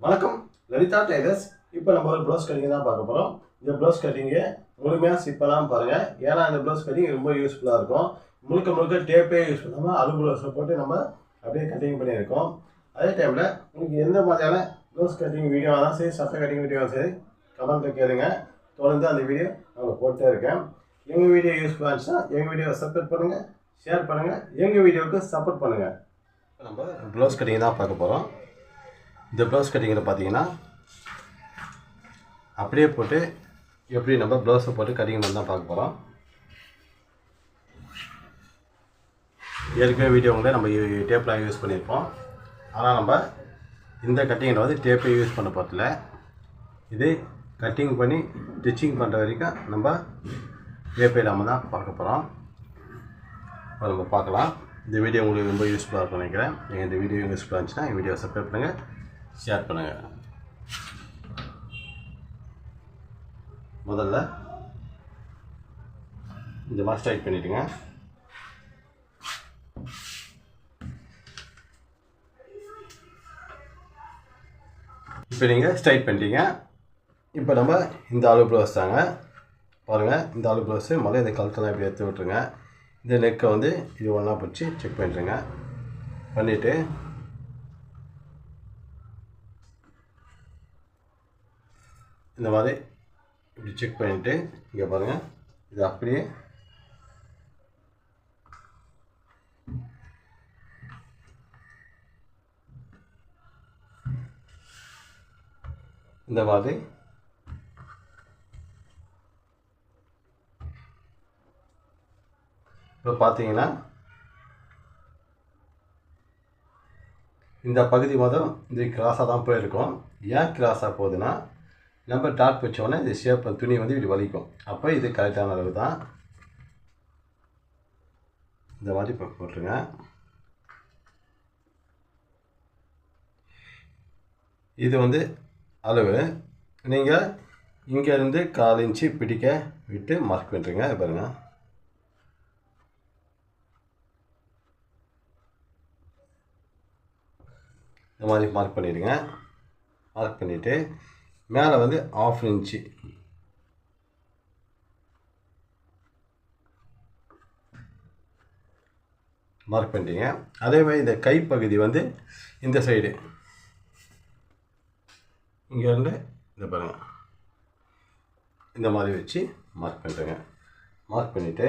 வணக்கம் லலிதா டைலர்ஸ் இப்போ நம்ம ஒரு ப்ளவுஸ் கட்டிங் தான் பார்க்க போகிறோம் இந்த ப்ளவுஸ் கட்டிங்கு முழுமையாக சிப்பெல்லாம் பாருங்கள் ஏன்னா இந்த ப்ளவுஸ் கட்டிங் ரொம்ப யூஸ்ஃபுல்லாக இருக்கும். முழுக்க முழுக்க டேப்பே யூஸ் பண்ணாமல் அழு ப்ளவுஸை போட்டு நம்ம அப்படியே கட்டிங் பண்ணியிருக்கோம். அதே டைமில் உங்களுக்கு எந்த மாதிரியான ப்ளவுஸ் கட்டிங் வீடியோ ஆனாலும் சரி சட்டை கட்டிங் வீடியோவாக சரி கமெண்ட்டில் கேளுங்க. தொடர்ந்து அந்த வீடியோ நான் போட்டே இருக்கேன். எங்கள் வீடியோ யூஸ்ஃபுல்லாக இருந்துச்சுன்னா எங்கள் வீடியோவை சப்போர்ட் பண்ணுங்கள் ஷேர் பண்ணுங்கள் எங்கள் வீடியோவுக்கு சப்போர்ட் பண்ணுங்கள் நம்ம ப்ளவுஸ் கட்டிங் தான் பார்க்க போகிறோம் இந்த ப்ளவுஸ் கட்டிங்கில் பார்த்தீங்கன்னா அப்படியே போட்டு எப்படி நம்ம ப்ளவுஸை போட்டு கட்டிங் பண்ணி தான் பார்க்க போகிறோம் ஏற்கனவே வீடியோவில் நம்ம டேப்லாம் யூஸ் பண்ணியிருப்போம் ஆனால் நம்ம இந்த கட்டிங்கில் வந்து டேப்பை யூஸ் பண்ண போகிறதில்ல இது கட்டிங் பண்ணி ஸ்டிச்சிங் பண்ணுற வரைக்கும் நம்ம டேப்பை இல்லாமல் தான் பார்க்க போகிறோம் இப்போ நம்ம பார்க்கலாம். இந்த வீடியோ உங்களுக்கு ரொம்ப யூஸ்ஃபுல்லாக இருக்கும் நினைக்கிறேன். நீங்கள் இந்த வீடியோ யூஸ்ஃபுல்லாக இருந்துச்சுன்னா என் வீடியோ சப்ஸ்கிரைப் பண்ணுங்கள் ஷேர் பண்ணுங்கள் முதல்ல இந்த மாதிரி ஸ்ட்ரைட் பண்ணிவிடுங்க இப்போ நீங்கள் ஸ்ட்ரைட் பண்ணிட்டீங்க. இப்போ நம்ம இந்த அளவு ப்ளவுஸ் தாங்க. பாருங்கள் இந்த அளவு ப்ளவுஸு முதல்ல இந்த கழுத்தெல்லாம் இப்படி எடுத்து விட்ருங்க இந்த நெக்கை வந்து இது ஒன்றா பிடிச்சி செக் பண்ணிட்டுருங்க பண்ணிவிட்டு இந்த மாதிரி இப்படி செக் பண்ணிவிட்டு இங்கே பாருங்கள் இது அப்படியே இந்த மாதிரி இப்போ பார்த்தீங்கன்னா இந்த பகுதி மொதல் இது கிராஸாக தான் போயிருக்கோம். ஏன் கிராஸாக போகுதுன்னா நம்ம டாட் வச்சோடனே இது ஷேப் துணி வந்து இப்படி வலிக்கும். அப்போ இது கரெக்டான அளவு தான். இந்த மாதிரி இப்போ போட்டுருங்க. இது வந்து அளவு. நீங்கள் இங்கேருந்து கால் இன்ச்சு பிடிக்க விட்டு மார்க் பண்ணுறீங்க பாருங்கள் இந்த மாதிரி மார்க் பண்ணிடுங்க. மார்க் பண்ணிவிட்டு மேலே வந்து ஆஃப் இன்ச்சு மார்க் பண்ணிட்டீங்க. அதே மாதிரி இந்த கைப்பகுதி வந்து இந்த சைடு இங்கேருந்து இந்த பாருங்க. இந்த மாதிரி வச்சு மார்க் பண்ணுறேங்க மார்க் பண்ணிவிட்டு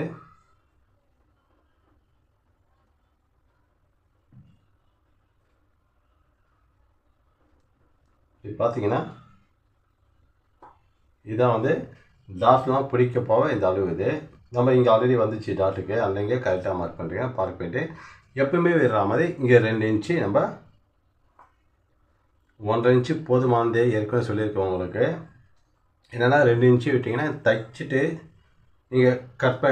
இது பார்த்தீங்கன்னா இதான் வந்து டாட்லாம் பிடிக்க போக இந்த அளவு இது. நம்ம இங்கே ஆல்ரெடி வந்துச்சு டாட்டுக்கு. அல்லங்க கரெக்டாக மார்க் பண்ணுறீங்க மார்க் பண்ணிட்டு எப்பவுமே விடுற மாதிரி இங்கே ரெண்டு இன்ச்சு நம்ம ஒன்றரை இன்ச்சு போதுமானதே ஏற்கனவே சொல்லியிருக்கோம் உங்களுக்கு. என்னென்னா ரெண்டு இன்ச்சு விட்டிங்கன்னா தைச்சிட்டு நீங்கள் கட் ப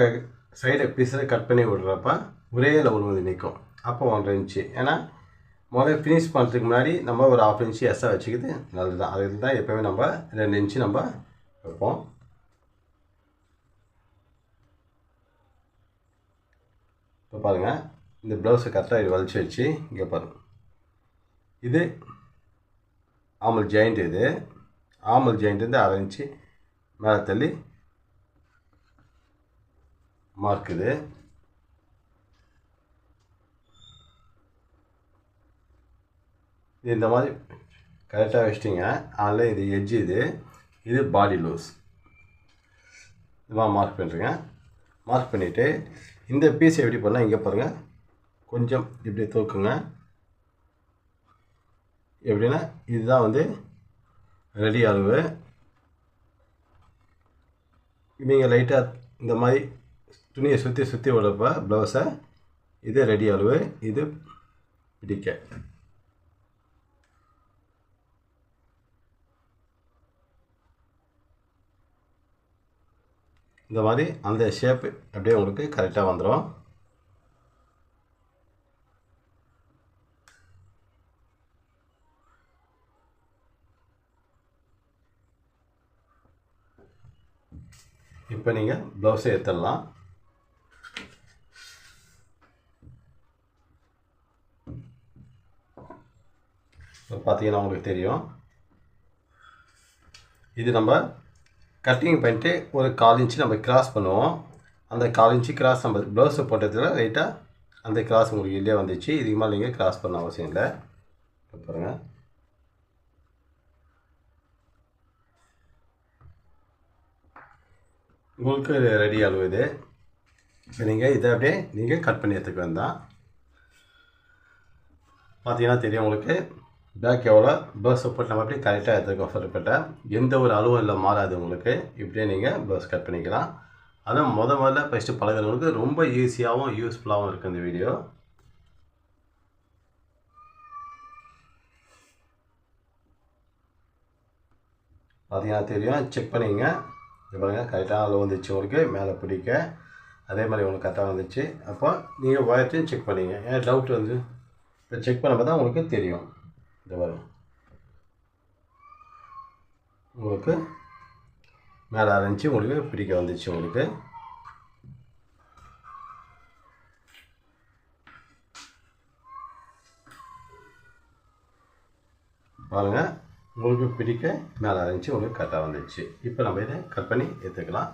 சைடு பீஸில் கட் பண்ணி விடுறப்ப ஒரே லெவல் வந்து நிற்கும் அப்போ ஒன்றரை இன்ச்சு ஏன்னா முதல்ல ஃபினிஷ் பண்ணுறதுக்கு முன்னாடி நம்ம ஒரு ஆஃப் இன்ச்சு எக்ஸ்ட்ரா வச்சுக்கிது நல்லது தான் அதுக்கு தான் எப்போவுமே நம்ம ரெண்டு இன்ச்சு நம்ம வைப்போம் இப்போ பாருங்கள் இந்த ப்ளவுஸை கரெக்டாக இது வலிச்சு வச்சு இங்கே பாருங்கள் இது ஆமல் ஜாயிண்ட் இது. ஆமல் ஜாயிண்ட் வந்து அரை இன்ச்சு மேலே தள்ளி மார்க் இது. இது இந்த மாதிரி கரெக்டாக வச்சிட்டிங்க. அதில் இது எட்ஜ் இது. இது பாடி லூஸ் இதுவாக மார்க் பண்ணுறேங்க மார்க் பண்ணிவிட்டு இந்த பீஸை எப்படி பண்ணால் இங்கே பாருங்கள் கொஞ்சம் இப்படி தூக்குங்க. எப்படின்னா இதுதான் வந்து ரெடி அளவு. நீங்கள் லைட்டாக இந்த மாதிரி துணியை சுற்றி சுற்றி விடுறப்ப ப்ளவுஸை இது ரெடி அளவு. இது பிடிக்க. இந்த மாதிரி அந்த ஷேப்பு அப்படியே உங்களுக்கு கரெக்டாக வந்துடும் இப்போ நீங்கள் ப்ளவுஸை எடுத்துடலாம் இப்போ பார்த்தீங்கன்னா உங்களுக்கு தெரியும். இது நம்ம கட்டிங் பண்ணிட்டு ஒரு கால் இன்ச்சு நம்ம கிராஸ் பண்ணுவோம். அந்த கால் இன்ச்சு கிராஸ் நம்ம ப்ளவுஸை போட்டதில் ரைட்டாக அந்த கிராஸ் உங்களுக்கு இல்லையே வந்துச்சு. இதுக்கு மேலே நீங்கள் கிராஸ் பண்ண அவசியம் இல்லை. பாருங்கள் உங்களுக்கு ரெடி அளவு இது. இப்போ நீங்கள் இதை அப்படியே நீங்கள் கட் பண்ணி எடுத்துக்க வேண்டாம். பார்த்தீங்கன்னா தெரியும் உங்களுக்கு. பேக் எவ்வளோ? ப்ளவுஸ் சப்போர்ட் நம்ம எப்படி கரெக்டாக எடுத்துருக்கோம் சொல்லப்பட்ட எந்த ஒரு அளவும் இல்லை மாறாது உங்களுக்கு. இப்படியே நீங்கள் பேர்ஸ் கட் பண்ணிக்கலாம். அதுவும் முத முதல்ல ஃபஸ்ட்டு பழகிறவங்களுக்கு ரொம்ப ஈஸியாகவும் யூஸ்ஃபுல்லாகவும் இருக்குது இந்த வீடியோ பார்த்தீங்கன்னா தெரியும். செக் பண்ணிங்க. இது பாருங்கள் கரெக்டாக அளவு வந்துச்சு உங்களுக்கு. மேலே பிடிக்க. அதே மாதிரி உங்களுக்கு கரெக்டாக வந்துச்சு. அப்போ நீங்கள் ஒயர்ட்டையும் செக் பண்ணிங்க. ஏன் டவுட் வந்து? இப்போ செக் பண்ண தான் உங்களுக்கு தெரியும். இந்த வரும் உங்களுக்கு மேலே அரைஞ்சி உங்களுக்கு பிடிக்க வந்துச்சு உங்களுக்கு. பாருங்கள் உங்களுக்கு பிடிக்க மேலே அரைஞ்சி உங்களுக்கு கரெக்டாக வந்துச்சு. இப்போ நம்ம இதை கட் பண்ணி எடுத்துக்கலாம்.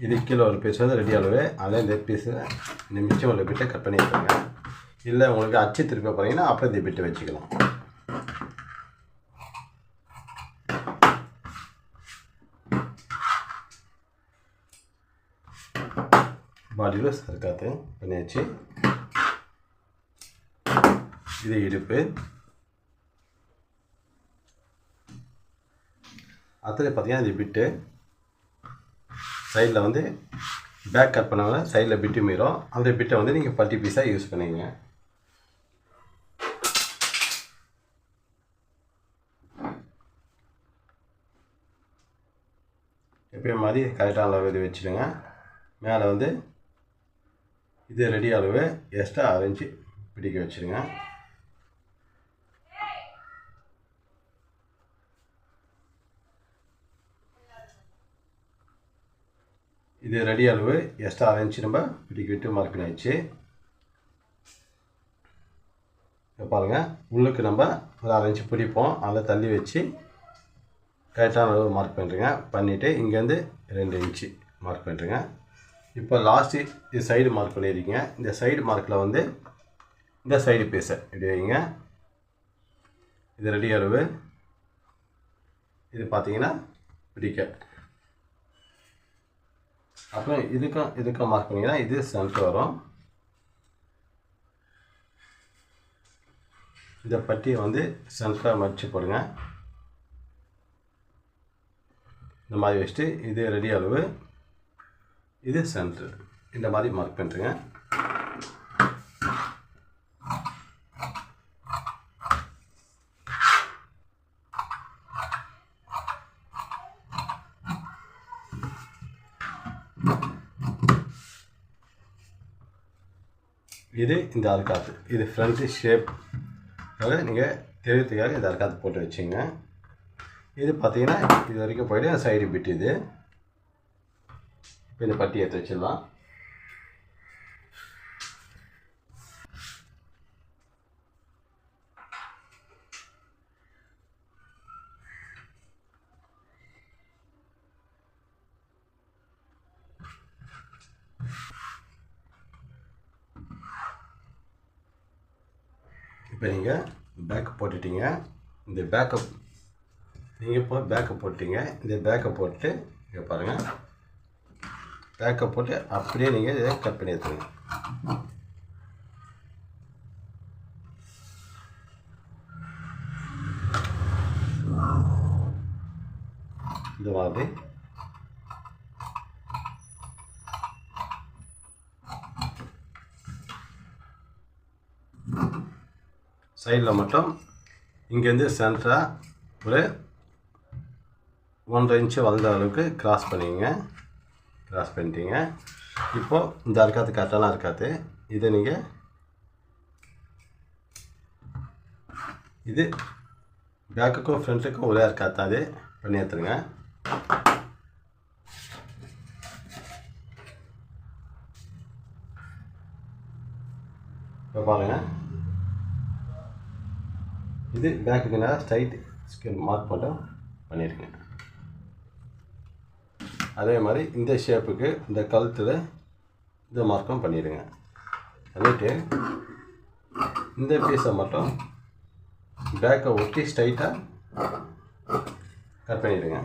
இது கீழே ஒரு பீஸ் வந்து ரெடி அளவு அதில் இந்த பீஸு இந்த மிச்சம் உள்ள பிட்டை கட் பண்ணி வச்சுருங்க இல்லை உங்களுக்கு அச்சு திருப்பி போகிறீங்கன்னா அப்புறம் இந்த பிட்டை வச்சுக்கலாம். பாடியில் சர்க்காத்து பண்ணியாச்சு. இது இடுப்பு. அத்தனை பார்த்தீங்கன்னா இது பிட்டு சைடில் வந்து பேக் கட் பண்ணாமல் சைடில் பிட்டு மீறும். அந்த பிட்டை வந்து நீங்கள் பட்டி பீஸாக யூஸ் பண்ணிங்க. எப்பயும் மாதிரி கரெக்டான அளவு இது வச்சுடுங்க. மேலே வந்து இது ரெடி அளவு எக்ஸ்ட்ரா அரைஞ்சி பிடிக்க வச்சுருங்க இது ரெடி அளவு. எக்ஸ்ட்ரா அரைஞ்சி நம்ம பிடிக்க விட்டு மார்க் பண்ணியாச்சு. பாருங்கள் உள்ளுக்கு நம்ம ஒரு அரைஞ்சி பிடிப்போம். அதில் தள்ளி வச்சு கரெக்டான அளவு மார்க் பண்ணுறேங்க பண்ணிவிட்டு இங்கேருந்து ரெண்டு இன்ச்சு மார்க் பண்ணுறேங்க இப்போ லாஸ்ட்டு இது சைடு மார்க் பண்ணியிருக்கீங்க. இந்த சைடு மார்க்கில் வந்து இந்த சைடு பீஸை இப்படி வைங்க. இது ரெடி அளவு. இது பார்த்தீங்கன்னா பிடிக்க. அப்புறம் இதுக்கும் இதுக்கும் மார்க் பண்ணிங்கன்னா இது சென்டர் வரும். இந்த பட்டியை வந்து சென்டராக மடித்து போடுங்க. இந்த மாதிரி வச்சுட்டு இது ரெடி அளவு இது சென்ட்ரு இந்த மாதிரி மார்க் பண்ணுறேங்க இது இந்த அர்காத்து இது ஃப்ரண்ட்டு ஷேப் நீங்கள் தெரியறதுக்காக இந்த அர்காத்து போட்டு வச்சுங்க. இது பார்த்தீங்கன்னா இது வரைக்கும் போய்ட்டு சைடு பிட் இது இப்போ இந்த பட்டி எடுத்து வச்சிடலாம். போட்டிங்க. இந்த பேக்கப் நீங்கள் போய் பேக்கப் போட்டிங்க. இந்த பேக்கப் போட்டு இங்கே பாருங்கள் பேக்கப் போட்டு அப்படியே நீங்கள் இதை கட் பண்ணி எடுத்துருங்க இந்த மாதிரி. சைடில் மட்டும் இங்கேருந்து சென்டராக ஒரு ஒன்றரை இன்ச்சு வளர்ந்த அளவுக்கு கிராஸ் பண்ணிங்க கிராஸ் பண்ணிட்டீங்க. இப்போது இந்த இருக்காது கரெக்டாலாம் இருக்காது. இதை நீங்கள் இது பேக்குக்கும் ஃப்ரண்ட்டுக்கும் ஒரே இருக்காது அது பண்ணி எடுத்துருங்க. இப்போ பாருங்கள் இது பேக்குக்கு நான் ஸ்ட்ரைட் ஸ்கேல் மார்க் மட்டும் பண்ணியிருக்கேன் அதே மாதிரி இந்த ஷேப்புக்கு இந்த கழுத்தில் இந்த மார்க்கும் பண்ணிடுங்க பண்ணிவிட்டு இந்த பீஸை மட்டும் பேக்கை ஒட்டி ஸ்ட்ரைட்டாக கட் பண்ணிடுங்க.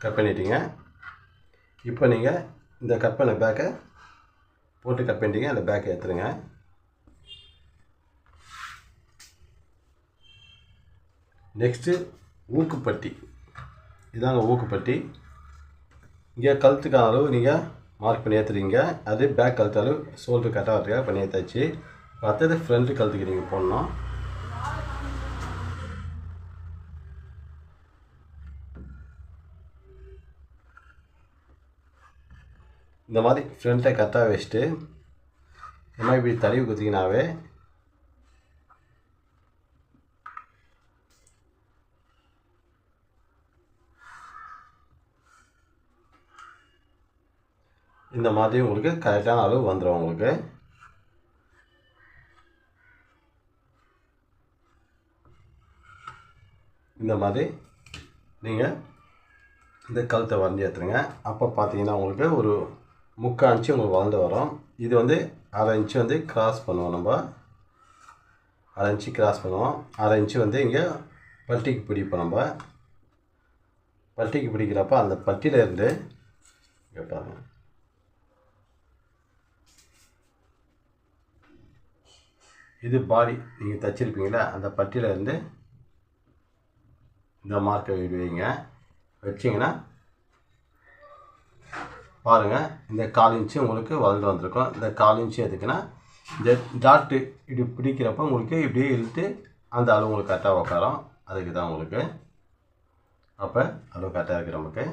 கட் பண்ணிட்டீங்க. இப்போ நீங்கள் இந்த கட் பண்ண பேக்கை போட்டு கட் பண்ணிட்டீங்க. அந்த பேக்கை ஏற்றுருங்க நெக்ஸ்ட்டு ஊக்குப்பட்டி. இதாங்க ஊக்குப்பட்டி. இங்கே கழுத்துக்கான அளவு நீங்கள் மார்க் பண்ணி ஏற்றுறீங்க அது பேக் கழுத்து அளவு ஷோல்டர் கரெக்டாக வரதுக்காக பண்ணி ஏற்றாச்சு அடுத்தது ஃப்ரண்ட்டு கழுத்துக்கு நீங்கள் போடணும். இந்த மாதிரி ஃப்ரெண்ட்டை கத்தாக வச்சுட்டு இந்த மாதிரி இப்படி தடவி குத்திங்கனாவே இந்த மாதிரி உங்களுக்கு கரெக்டான அளவு வந்துடும் உங்களுக்கு. இந்த மாதிரி நீங்கள் இந்த கழுத்தை வரைஞ்சி ஏற்றுங்க அப்போ பார்த்தீங்கன்னா உங்களுக்கு ஒரு முக்கால் இன்ச்சு உங்களுக்கு வளர்ந்து வரும். இது வந்து அரை இன்ச்சு வந்து கிராஸ் பண்ணுவோம் நம்ம. அரை இன்ச்சு கிராஸ் பண்ணுவோம். அரை இன்ச்சு வந்து இங்கே பட்டிக்கு பிடிப்போம் நம்ம. பட்டிக்கு பிடிக்கிறப்ப அந்த பட்டியிலேருந்து இங்கே பாருங்கள் இது பாடி நீங்கள் தைச்சிருப்பீங்களா அந்த பட்டியில இருந்து இந்த மார்க்கை வைங்க வச்சிங்கன்னா பாருங்கள் இந்த கால் இன்ச்சு உங்களுக்கு வளர்ந்து வந்திருக்கும். இந்த கால் இன்ச்சு எதுக்குன்னா இந்த டாட்டு இப்படி பிடிக்கிறப்ப உங்களுக்கு இப்படியே இழுத்து அந்த அளவு உங்களுக்கு கரெக்டாக உட்காரும் அதுக்கு தான் உங்களுக்கு அப்போ அளவு கரெக்டாக இருக்குது நமக்கு.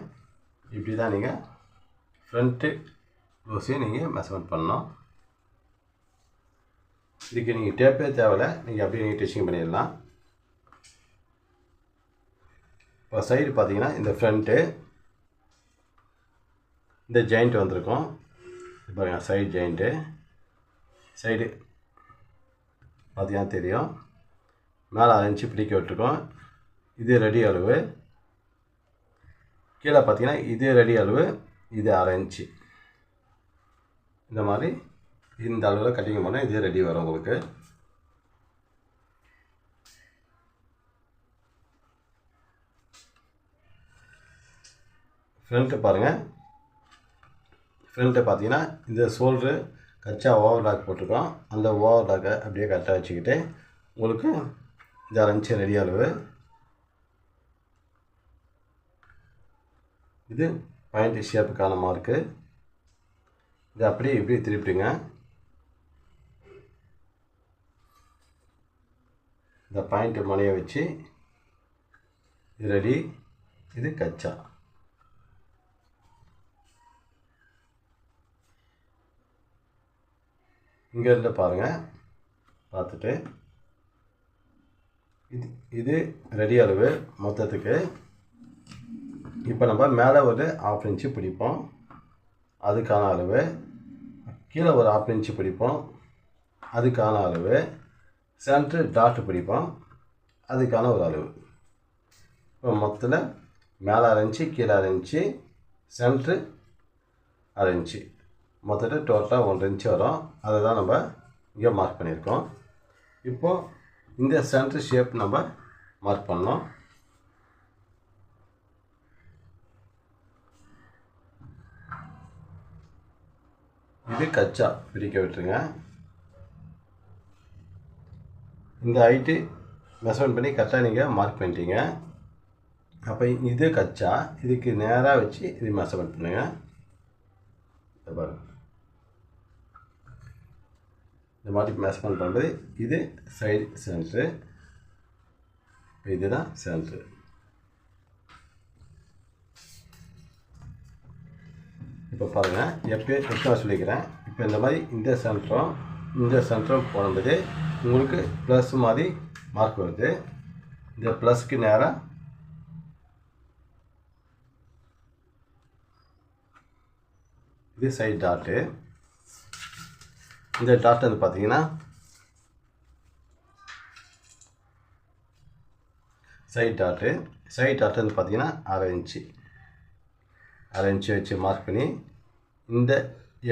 இப்படி தான் நீங்கள் ஃப்ரண்ட்டு ப்ளவுஸையும் நீங்கள் மெஷர்மெண்ட் பண்ணணும். இதுக்கு நீங்கள் டேப்பே தேவையில்ல. நீங்கள் அப்படியே நீங்கள் டிச்சிங் பண்ணிடலாம். இப்போ சைடு பார்த்தீங்கன்னா இந்த ஃப்ரண்ட்டு இந்த ஜாயிண்ட் வந்திருக்கும். பாருங்கள் சைடு ஜாயிண்ட்டு. சைடு பார்த்தீங்கன்னா தெரியும். மேலே அரை இன்ச்சு பிடிக்க விட்டுருக்கோம். இது ரெடி அளவு. கீழே பார்த்தீங்கன்னா இது ரெடி அளவு இது அரை இன்ச்சு இந்த மாதிரி இந்த அளவில் கட்டிங் பண்ணால் இது ரெடி வரும் உங்களுக்கு. ஃப்ரண்ட்டு பாருங்கள் ஃப்ரண்ட்டை பார்த்தீங்கன்னா இந்த ஷோல்ட்ரு கச்சா ஓவர் லாக் போட்டிருக்கோம். அந்த ஓவர் லாக்கை அப்படியே கரெக்டாக வச்சுக்கிட்டு உங்களுக்கு இந்த அரைஞ்சி ரெடி அளவு. இது பாயிண்ட் ஷேப்புக்கான மார்க்கு இது அப்படியே இப்படி திருப்பிடுங்க. இந்த பாயிண்ட் மனையை வச்சு இது ரெடி இது கச்சா. இங்கேருந்து பாருங்கள் பார்த்துட்டு. இது இது ரெடி அளவு மொத்தத்துக்கு. இப்போ நம்ம மேலே ஒரு ஆஃப் இன்ச்சு பிடிப்போம். அதுக்கான அளவு. கீழே ஒரு ஆஃப் இன்ச்சு பிடிப்போம். அதுக்கான அளவு. சென்ட்ரு டாட் பிடிப்போம். அதுக்கான ஒரு அளவு. இப்போ மொத்தத்தில் மேலே அரைஞ்சி கீழே அரைஞ்சி சென்ட்ரு அரைஞ்சி மொத்தத்தில் டோட்டலாக ஒன்றரை இன்ச்சு வரும். அதை தான் நம்ம இங்கே மார்க் பண்ணியிருக்கோம். இப்போது இந்த சென்டர் ஷேப் நம்ம மார்க் பண்ணோம் இது கச்சா பிரிக்க விட்டுருங்க. இந்த ஹைட்டு மெஷர்மெண்ட் பண்ணி கரெக்டாக நீங்கள் மார்க் பண்ணிட்டீங்க. அப்போ இது கச்சா இதுக்கு நேராக வச்சு இது மெஷர்மெண்ட் பண்ணுங்கள் பாருங்கள் இந்த மாதிரி மெஷர்மெண்ட் பண்ணுறது இது சைடு சென்ட்ரு இதுதான் சென்ட்ரு இப்போ பாருங்கள் எப்போ எக்ஸ்ட்ரா சொல்லிக்கிறேன். இப்போ இந்த மாதிரி இந்த சென்டரும் இந்த சென்டரும் போனது உங்களுக்கு ப்ளஸ் மாதிரி மார்க் வருது. இந்த ப்ளஸ்க்கு நேராக இது சைடு டாட்டு இந்த டாட் வந்து பார்த்தீங்கன்னா சைட் டாட்டு சைட் டாட் வந்து பார்த்தீங்கன்னா அரை இன்ச்சு. அரை இன்ச்சு வச்சு மார்க் பண்ணி இந்த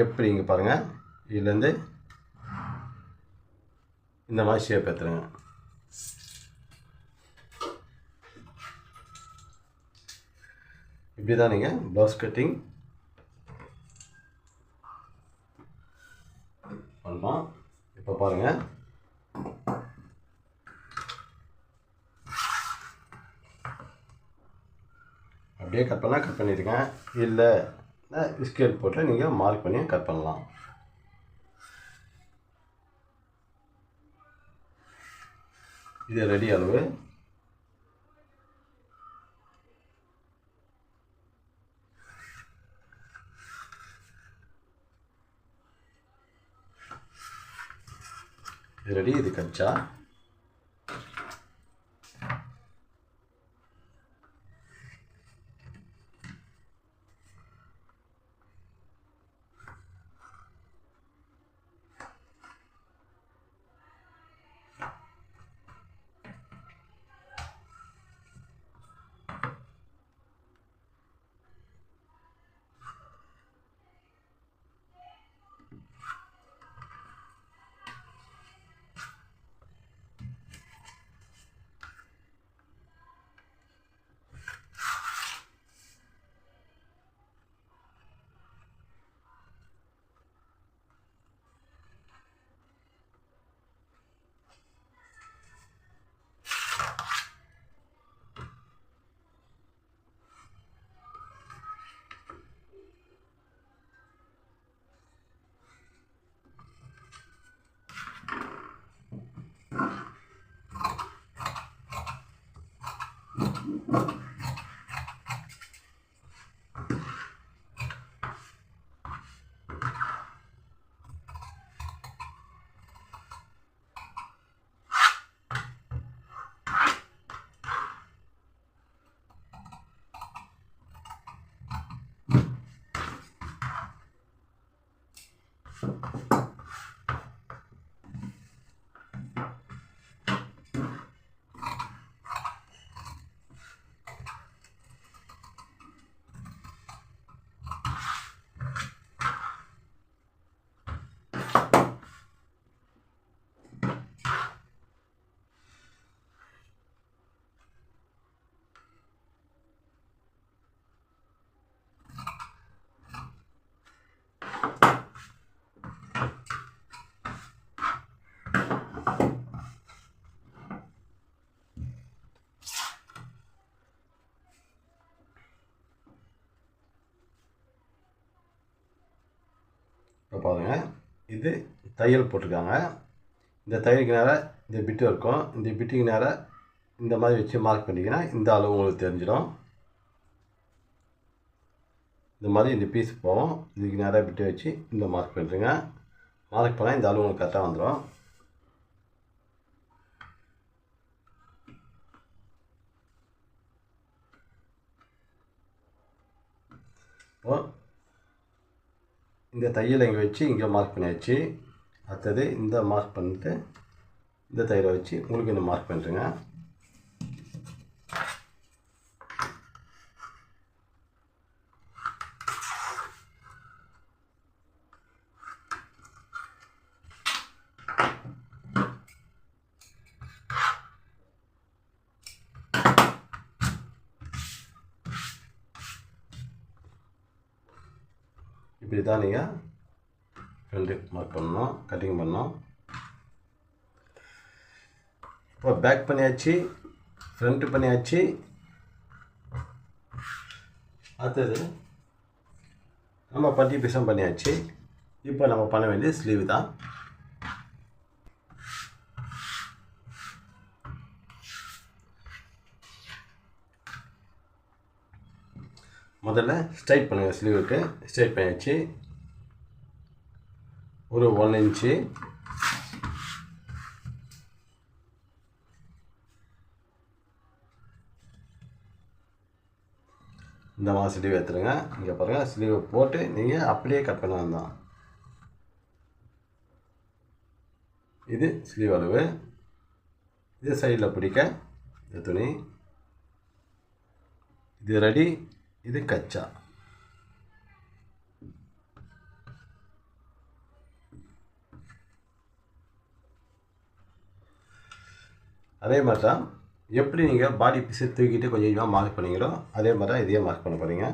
எப்படி இங்கே பாருங்கள் இதுலேருந்து இந்த மாதிரி ஷேப் எடுத்துருங்க. இப்படி தான் நீங்கள் ப்ளவுஸ் கட்டிங் பண்ணலாம் இப்போ பாருங்கள் அப்படியே கட் பண்ணால் கட் பண்ணியிருக்கேன் இல்லை ஸ்கேல் போட்டு நீங்கள் மார்க் பண்ணி கட் பண்ணலாம். இது ரெடி அளவு. ரெடி இது கச்சா இப்போ பாருங்கள் இது தையல் போட்டிருக்காங்க. இந்த தையலுக்கு நேராக இந்த பிட்டு இருக்கும். இந்த பிட்டுக்கு நேராக இந்த மாதிரி வச்சு மார்க் பண்ணிங்கன்னா இந்த அளவு உங்களுக்கு தெரிஞ்சிடும். இந்த மாதிரி இந்த பீஸ் போகும். இதுக்கு நேராக பிட்டு வச்சு இந்த மார்க் பண்ணுறேங்க மார்க் பண்ணால் இந்த அளவு உங்களுக்கு கரெக்டாக வந்துடும் இப்போ இந்த தையலை இங்கே வச்சு இங்கே மார்க் பண்ணியாச்சு. அடுத்தது இந்த மார்க் பண்ணிட்டு இந்த தையலை வச்சு உங்களுக்கு இந்த மார்க் பண்ணுறேங்க இதுதான் நீங்கள் ரெண்டு மார்க் பண்ணணும் கட்டிங் பண்ணோம். இப்போ பேக் பண்ணியாச்சு ஃப்ரண்ட்டு பண்ணியாச்சு. அடுத்தது நம்ம பட்டி பீஸும் பண்ணியாச்சு. இப்போ நம்ம பண்ண வேண்டிய ஸ்லீவ் தான். முதல்ல ஸ்ட்ரைட் பண்ணுங்கள் ஸ்லீவுக்கு ஸ்ட்ரைட் பண்ணியாச்சு. ஒரு ஒன் இன்ச்சு இந்த மாதிரி ஸ்லீவ் எடுத்துருங்க. இங்கே பாருங்கள் ஸ்லீவை போட்டு நீங்கள் அப்படியே கட் பண்ண தான். இது ஸ்லீவ் அளவு. இது சைடில் பிடிக்க இந்த துணி. இது ரெடி இது கச்சா. அதே மாதிரி தான் எப்படி நீங்கள் பாடி பிசை தூக்கிட்டு கொஞ்சம் கொஞ்சமாக மார்க் பண்ணீங்களோ அதே மாதிரி தான் இதையே மார்க் பண்ண போகிறீங்க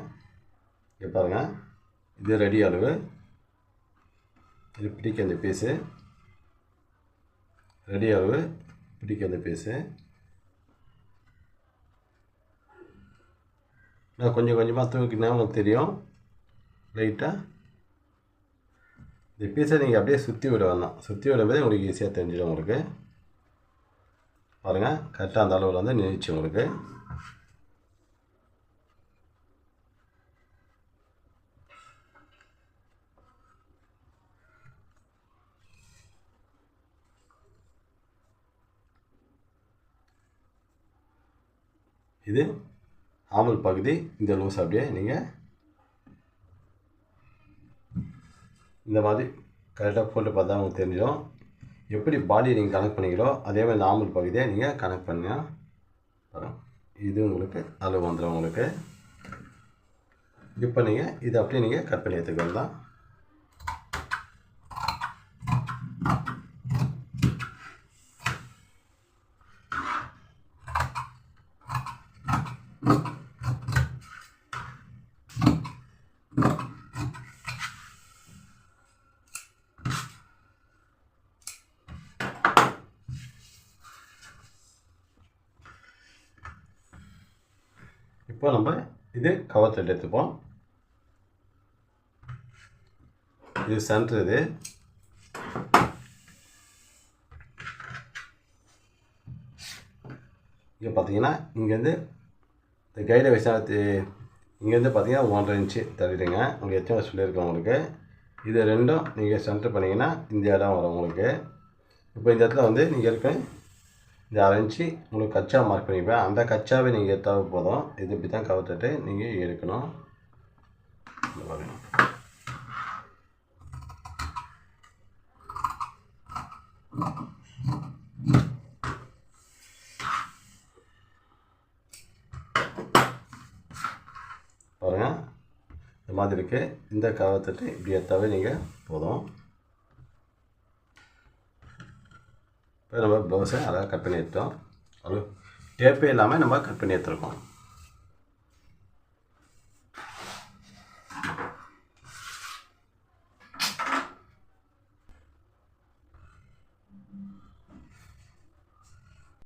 இங்கே பாருங்கள் இது ரெடி அளவு. இது பிடிக்க அந்த பீஸு ரெடி அளவு. பிடிக்க அந்த பீஸு நான் கொஞ்சம் கொஞ்சமாக தூக்கினா உங்களுக்கு தெரியும். லைட்டாக இந்த பீஸை நீங்கள் அப்படியே சுற்றி விட வேணாம் சுற்றி விடும்போது உங்களுக்கு ஈஸியாக தெரிஞ்சிடும் உங்களுக்கு. பாருங்கள் கரெக்டாக அந்த அளவில் வந்து நின்றுச்சு உங்களுக்கு. இது ஆமல் பகுதி இந்த லூஸ் அப்படியே நீங்கள் இந்த மாதிரி கரெக்டாக போட்டு பார்த்தா உங்களுக்கு தெரிஞ்சிடும். எப்படி பாடி நீங்கள் கனெக்ட் பண்ணீங்களோ அதே மாதிரி இந்த பகுதியை நீங்கள் கனெக்ட் பண்ண வரும் இது உங்களுக்கு அளவு வந்துடும் உங்களுக்கு. இப்போ நீங்கள் இதை அப்படியே நீங்கள் கட் பண்ணி எடுத்துக்கலாம் தான் இப்போ நம்ம இது கவர் எடுத்துப்போம். இது சென்டர் இது. இங்கே பார்த்தீங்கன்னா இங்கேருந்து இந்த கைடை வச்சா இங்கேருந்து பார்த்தீங்கன்னா ஒன்றரை இன்ச்சு தள்ளிடுங்க. உங்களுக்கு எத்தனை சொல்லியிருக்கேன் உங்களுக்கு? இது ரெண்டும் நீங்கள் சென்டர் பண்ணிங்கன்னா இந்த இடம் வரும் உங்களுக்கு. இப்போ இந்த இடத்துல வந்து நீங்கள் இருக்க இதை அரைஞ்சி உங்களுக்கு கச்சா மார்க் பண்ணிப்பேன். அந்த கச்சாவை நீங்கள் எடுத்தால் போதும். இது இப்படி தான் கவுத்துட்டு நீங்கள் எடுக்கணும். இந்த பாருங்க. இந்த மாதிரி இருக்குது இந்த கவத்துட்டு இப்படி எடுத்தாவே நீங்கள் போதும். இப்போ நம்ம ப்ளவுஸை அழகாக கட் பண்ணி எடுத்தோம். அது டேப்பே இல்லாமல் நம்ம கட் பண்ணி எடுத்துருக்கோம்.